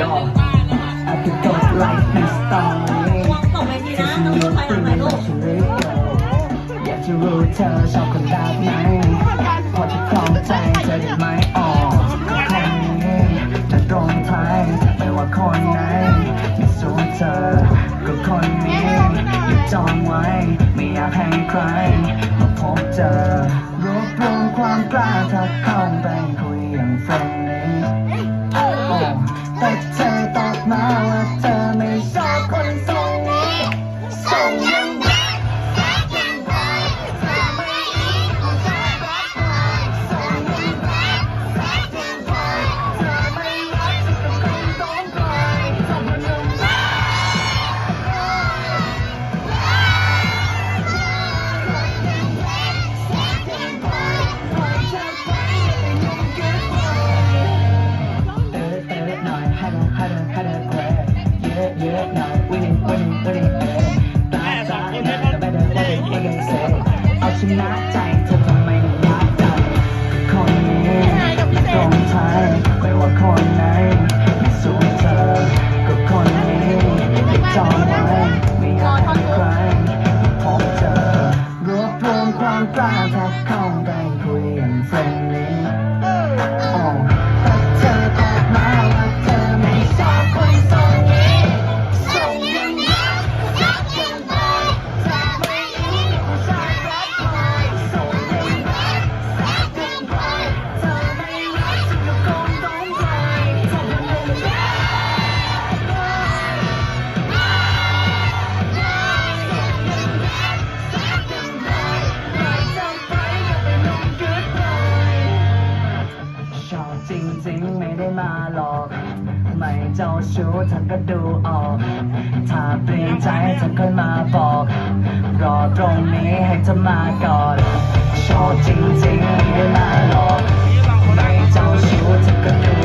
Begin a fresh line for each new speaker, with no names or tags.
ย่อ I could go like this story
ตกเวทีนะต้องพูดถอยหลังหน่อยลูก
อยากจะรู้เธอชอบคนแบบไหนพอจะคลองใจเธอได้ไหมอ๋อคนนี้จะตรงไทยไม่ว่าคนไหนที่สูงเธอก็คนนี้อยู่จองไว้ ไม่อยากให้ใครมาพบเจอรวบรวมความกล้าทักเข้าไปคุยอย่างเฟรนลี่ แต่เธอตอบมาว่าเธอ เอาชนะใจเธอทำไมถึงรักกันคนนี้ตรงไทยไม่ว่าคนไหนไม่สู้เธอก็คนนี้ที่จองไว้ไม่อยากให้ใครพบเจอรวบรวมความกล้าทักเข้า จริงๆไม่ได้มาหลอก ไม่เจ้าชู้ฉันก็ดูออก ถ้าเปลี่ยนใจฉันค่อยมาบอก รอตรงนี้ให้เธอมาก่อนชอบจริงๆไม่ได้มาหลอก ไม่เจ้าชู้ฉันก็ดู